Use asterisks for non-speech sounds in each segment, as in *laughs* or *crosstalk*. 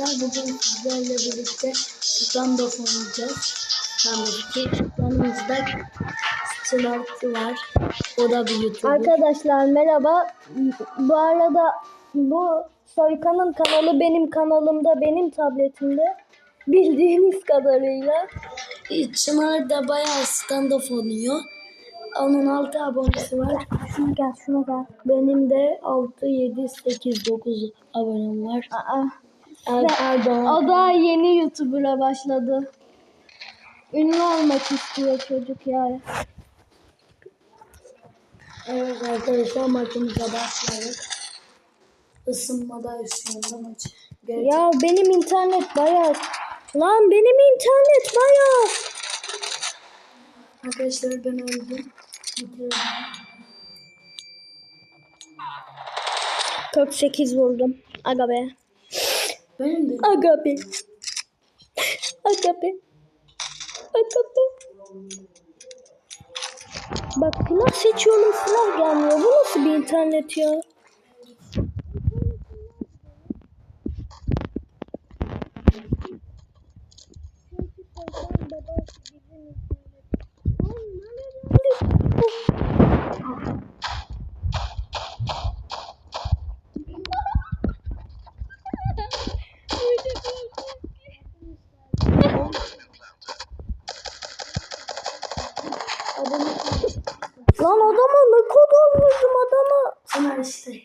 arkadaşlar. Bugün sizlerle birlikte stand-up oynayacağız. Stand-up Yanımızda Smart'ı var. O da bir YouTuber. Arkadaşlar merhaba. Bu arada bu Soykan'ın kanalı benim kanalımda, benim tabletimde. Bildiğiniz kadarıyla. Çınar da bayağı stand-up oynuyor. Onun 6 abonesi var. Şuna gel, şuna gel. Benim de 6, 7, 8, 9 abonem var. Aa. Erdoğan. O da yeni YouTuber'a başladı. Ünlü olmak istiyor çocuk ya. Evet arkadaşlar maçımıza başladık. Isınmada üstünde maç. Gerçekten Ya benim internet bayağı... Lan benim internet bayağı... Arkadaşlar ben öldüm. Bitirdim. 48 vurdum. Aga be. Benim de. Aga be. Aga. Bak silah seçiyorum silah gelmiyor. Bu nasıl bir internet ya?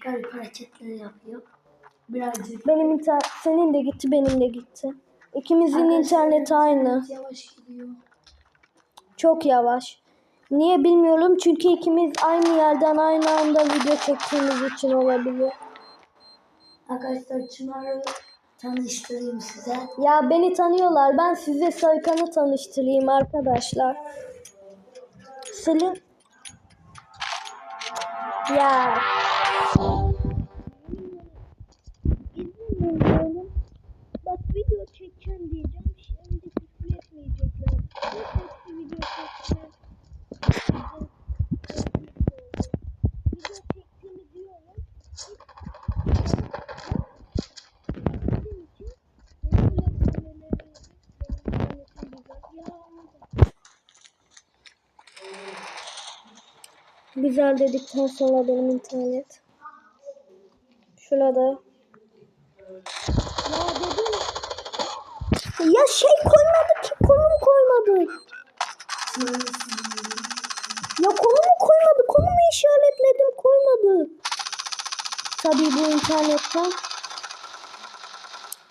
Garip hareketleri yapıyor. Birazcık. Benim internet, senin de gitti benim de gitti. İkimizin Arkadaşlar, interneti aynı. internet Yavaş gidiyor. Çok yavaş. Niye bilmiyorum çünkü ikimiz aynı yerden aynı anda video çektiğimiz için olabilir. Arkadaşlar Çınar'ı tanıştırayım size. Ya beni tanıyorlar. Ben size Soykan'ı tanıştırayım arkadaşlar. Selin. Ya. Bak video çekeceğim diyeceğim. Şimdi küfür etmeyecekler. Sürekli video çekeceğim. Video çektiğimi diyorum. Güzel dedikten sonra benim internet. Şurada. Ya dedim. Ya şey koymadı ki konum koymadı. Ya konumu koymadı. Konumu işaretledim koymadı. Tabii bu internetten.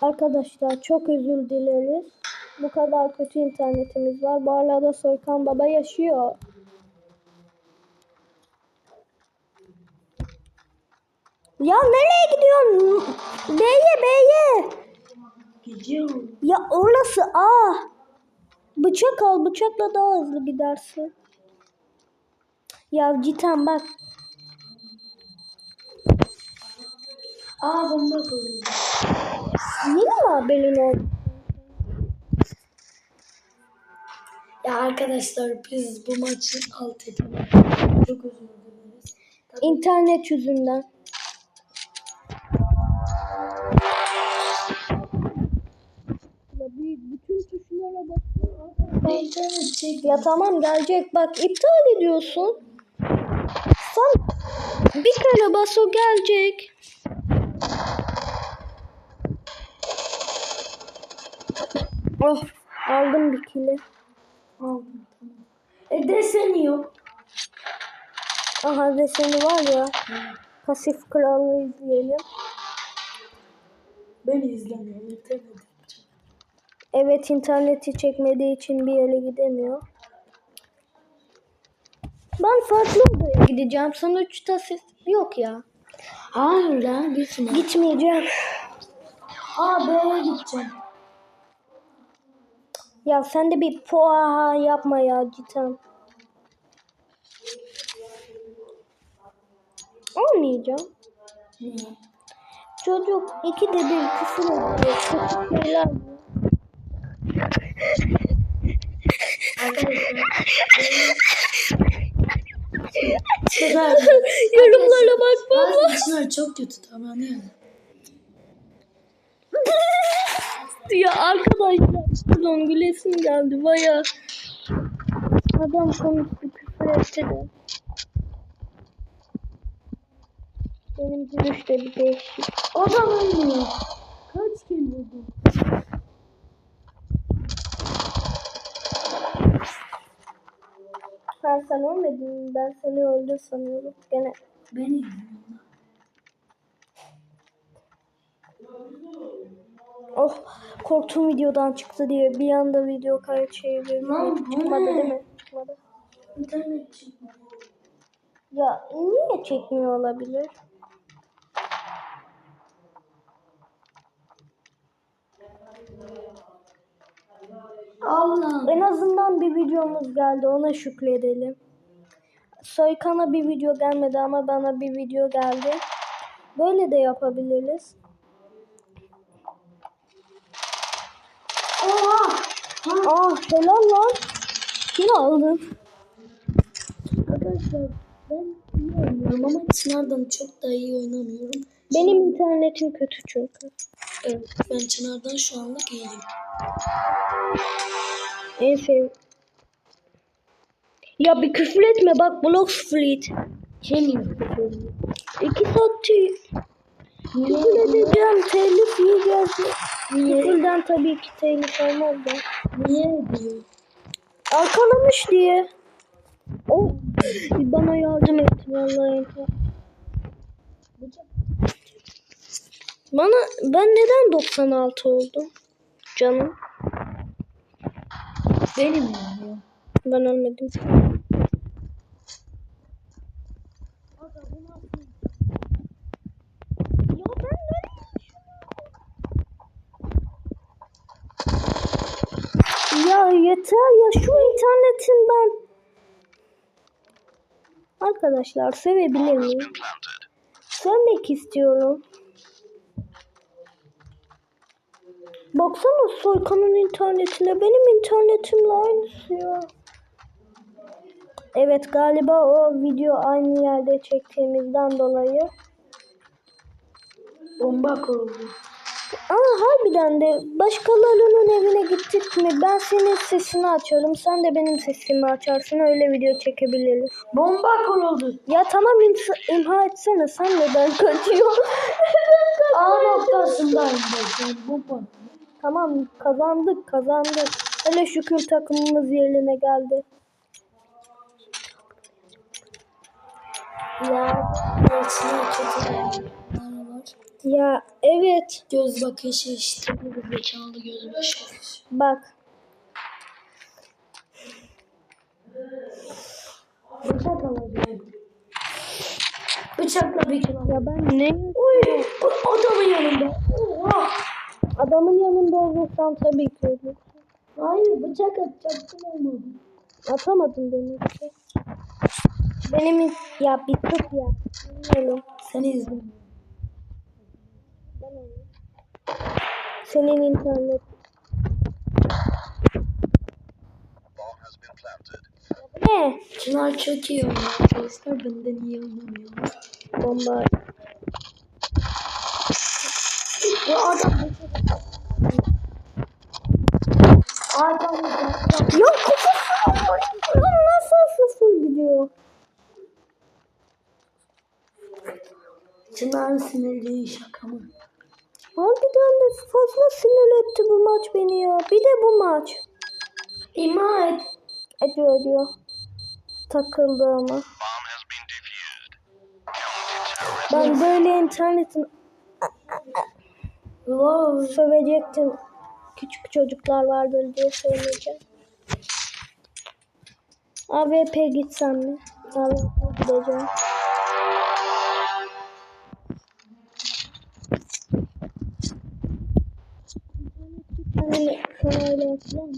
Arkadaşlar çok özür dileriz. Bu kadar kötü internetimiz var. Bu arada Soykan Baba yaşıyor. Ya nereye gidiyorsun? B'ye B'ye. Gidiyor. Ya orası A. Bıçak al. Bıçakla daha hızlı gidersin. Ya cidden bak. Aa bomba koyuyor. Yine mi haberin oldu? Ya arkadaşlar biz bu maçı alt edemedik. Çok. Tabii İnternet yüzünden. Ya tamam gelecek bak iptal ediyorsun. Sen bir kere bas o gelecek. Oh aldım bir kili. Aldım. E deseni yok. Aha deseni var ya. Pasif kralı izleyelim. Ben izlemiyorum. internet yapacağım. Evet interneti çekmediği için bir yere gidemiyor. Ben farklı odaya gideceğim. Sonuçta ses yok ya. Hayır lan gitme. Gitmeyeceğim. Aa B'ye gideceğim. Ya sen de bir poha yapma ya cidden. Olmayacağım. Niye? Çocuk iki de bir küfür ediyor. Çınar. Yorumlara bak baba. Çınar çok kötü davranıyor. ya arkadaşlar. Pardon gülesim geldi baya. Adam konuştu küfür etti de. Benim gülüşte bir değişik. Adam ölmüyor. Kaç kere vurdun? Ha sen ölmedin mi? Ben seni öldür sanıyorum. Gene Beni oh korktuğum videodan çıktı diye bir anda video kayıt çevirdim. Lan bu Çıkmadı ne? değil mi? Çıkmadı. internet çıktı. Ya niye çekmiyor olabilir? En azından bir videomuz geldi ona şükredelim. Soykan'a bir video gelmedi ama bana bir video geldi. Böyle de yapabiliriz. Oha. Ah helal lan. Yine aldım. Arkadaşlar ben iyi oynuyorum ama Çınar'dan çok daha iyi oynamıyorum. Benim internetim kötü çünkü. Evet ben Çınar'dan şu anlık iyiyim. En sev... Ya bir küfür etme bak Blox Fleet. Kim yapıyor? İki saattir küfür edeceğim. Telif yiyeceğiz. Küfürden tabii ki telif olmaz da. Niye ediyor? Arkalamış diye. O bana yardım etti vallahi. Bana ben neden 96 oldum? Canım Benim yani. ben ölmedim. Ya ben Ya yeter ya şu internetin ben. Arkadaşlar sevebilir miyim? Sevmek istiyorum. Baksana Soykan'ın internetine benim internetimle aynısı ya. Evet galiba o video aynı yerde çektiğimizden dolayı. Bomba kuruldu. Ama harbiden de başkalarının evine gittik mi ben senin sesini açarım sen de benim sesimi açarsın öyle video çekebiliriz. Bomba kuruldu. Ya tamam imsa- imha etsene sen neden kaçıyorsun? *laughs* A noktasındayım. Bomba. Tamam kazandık kazandık. Hele şükür takımımız yerine geldi. Ya. Kötü. Ya evet Göz bakışı işte. Bu zekalı göz bakışı. bak Bıçak alacağım. Bıçakla bir ya ben ne Uy, adamın yanında. Oha. Adamın yanında olursan tabii ki olur. Hayır bıçak atacaktım olmadı. Atamadım demek ki. Benim ya bir tık ya. Bilmiyorum. Seni izliyorum. Senin internet. Ne? Çınar çok iyi oynuyor arkadaşlar. Benden iyi oynamıyor. Bomba. Bu adam Arkamda Ya kafası nasıl sıfır gidiyor? Çınar'ın sinirliği şaka mı? Harbiden de fazla sinir etti bu maç beni ya. Bir de bu maç. İma et. Ediyor ediyor. Takıldı ama. Ben böyle internetin Wow. sövecektim. Küçük çocuklar vardır diye söyleyeceğim. AWP gitsem mi? AWP gideceğim. Hani sana öyle yapıyor?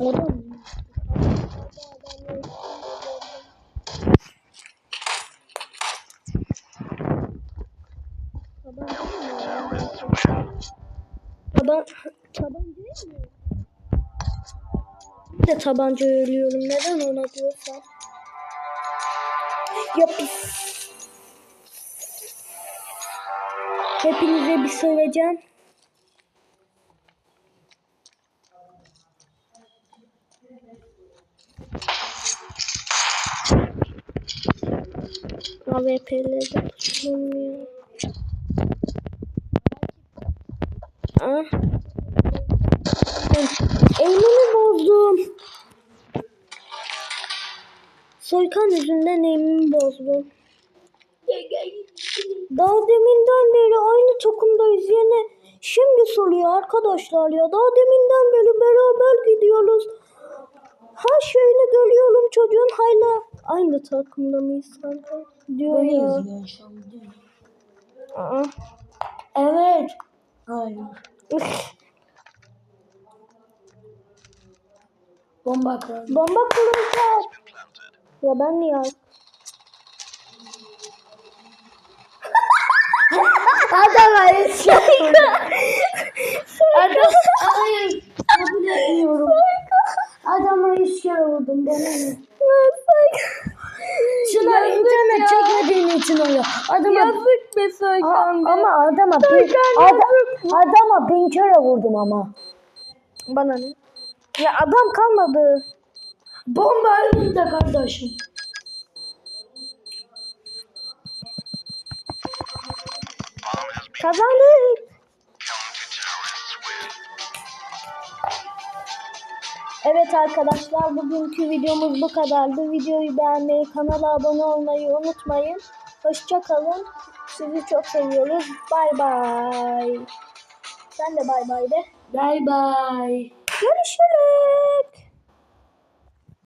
Adam. Taban tabanca değil de tabanca ölüyorum. Neden ona diyorsan. Ya pis. Hepinize bir şey söyleyeceğim. AWP'leri tutulmuyor. Ah. Bozdum. Soykan yüzünden eğimimi bozdum. Daha deminden beri aynı takımdayız yine. Şimdi soruyor arkadaşlar ya. Daha deminden beri beraber gidiyoruz. Her şeyini görüyorum çocuğun hala aynı takımda mıyız sanki? Diyor ya. Aa. Evet. Hayır. *laughs* Bomba kırıldı. Bomba kuracak. Ya ben niye Adam ayıp *laughs* Adam hayır. Kabul etmiyorum. Adama yüz kere vurdum. Ne? Şuna internet çekmediğin için oluyor. Adama Yazık be Soykan be. ama adama bin, Soykan ada, yazık. adama bin kere vurdum ama. Bana ne? Ya adam kalmadı. Bomba önünde kardeşim. Kazandık. Evet arkadaşlar bugünkü videomuz bu kadardı. Videoyu beğenmeyi, kanala abone olmayı unutmayın. Hoşça kalın. Sizi çok seviyoruz. Bay bay. Sen de bay bay de. Bye bye. Görüşürüz.